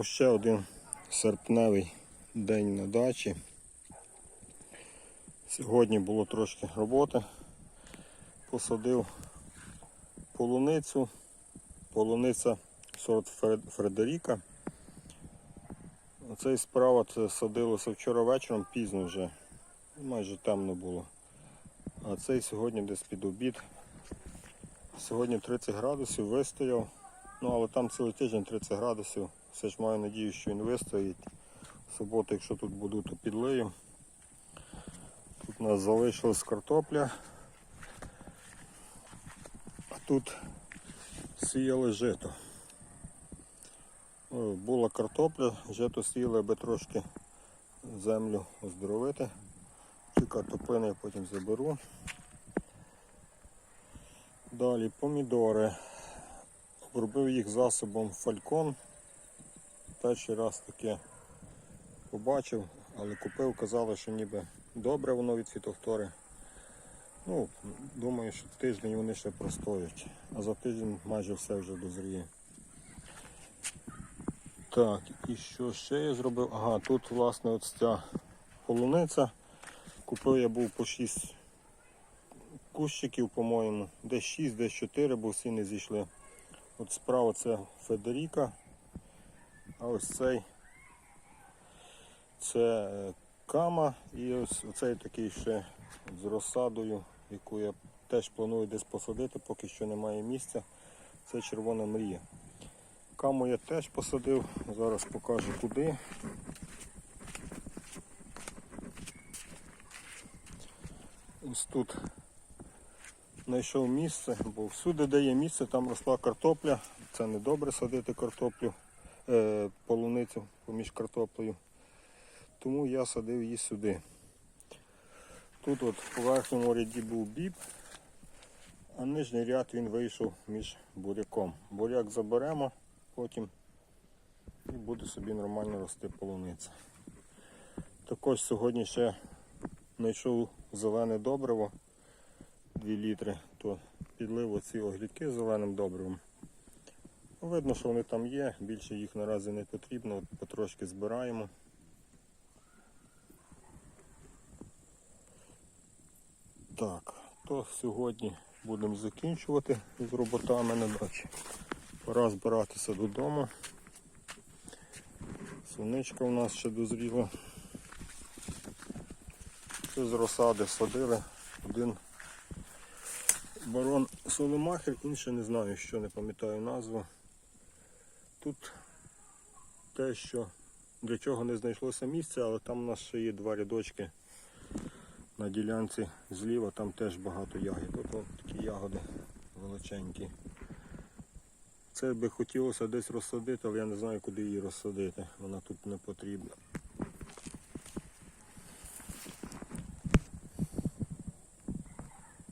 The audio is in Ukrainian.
Ну, ще один серпневий день на дачі. Сьогодні було трошки роботи. Посадив полуницю. Полуниця сорт Фредеріка. Оцей справа це садилося вчора вечором, пізно вже, майже темно було. А цей сьогодні десь під обід. Сьогодні 30 градусів вистояв. Ну, але там цілий тиждень 30 градусів. Все ж маю надію, що він вистоїть. В суботу, якщо тут буду, то підлию. Тут у нас залишилась картопля. А тут сіяли жито. Була картопля, жито сіяли, аби трошки землю оздоровити. Ці картоплини я потім заберу. Далі помідори. Обробив їх засобом фалькон. Перший раз таке побачив, але купив, казали, що ніби добре воно від фітофтори. Ну, думаю, що тиждень вони ще простоять, а за тиждень майже все вже дозріє. Так, і що ще я зробив? Ага, тут власне от ця полуниця. Купив я був по 6 кущиків, по-моєму. Десь 6, десь 4, бо всі не зійшли. От справа це Федеріка, а ось цей це е, кама і ось оцей такий ще з розсадою, яку я теж планую десь посадити, поки що немає місця. Це червона мрія. Каму я теж посадив, зараз покажу куди. Ось тут знайшов місце, бо всюди, де є місце, там росла картопля. Це не добре садити картоплю, е, полуницю поміж картоплею. Тому я садив її сюди. Тут от в верхньому ряді був біб, а нижній ряд він вийшов між буряком. Буряк заберемо потім і буде собі нормально рости полуниця. Також сьогодні ще знайшов зелене добриво 2 літри, то підлив оці огірки зеленим добривом. Ну, Видно, що вони там є, більше їх наразі не потрібно, от потрошки збираємо. Так, то сьогодні будемо закінчувати з роботами на дачі. Пора збиратися додому. Сонечка у нас ще дозріла. Це з розсади садили. Один барон Соломахер, інший не знаю, що не пам'ятаю назву. Тут те, що для чого не знайшлося місця, але там у нас ще є два рядочки на ділянці зліва, там теж багато ягід. От такі ягоди величенькі. Це би хотілося десь розсадити, але я не знаю, куди її розсадити. Вона тут не потрібна.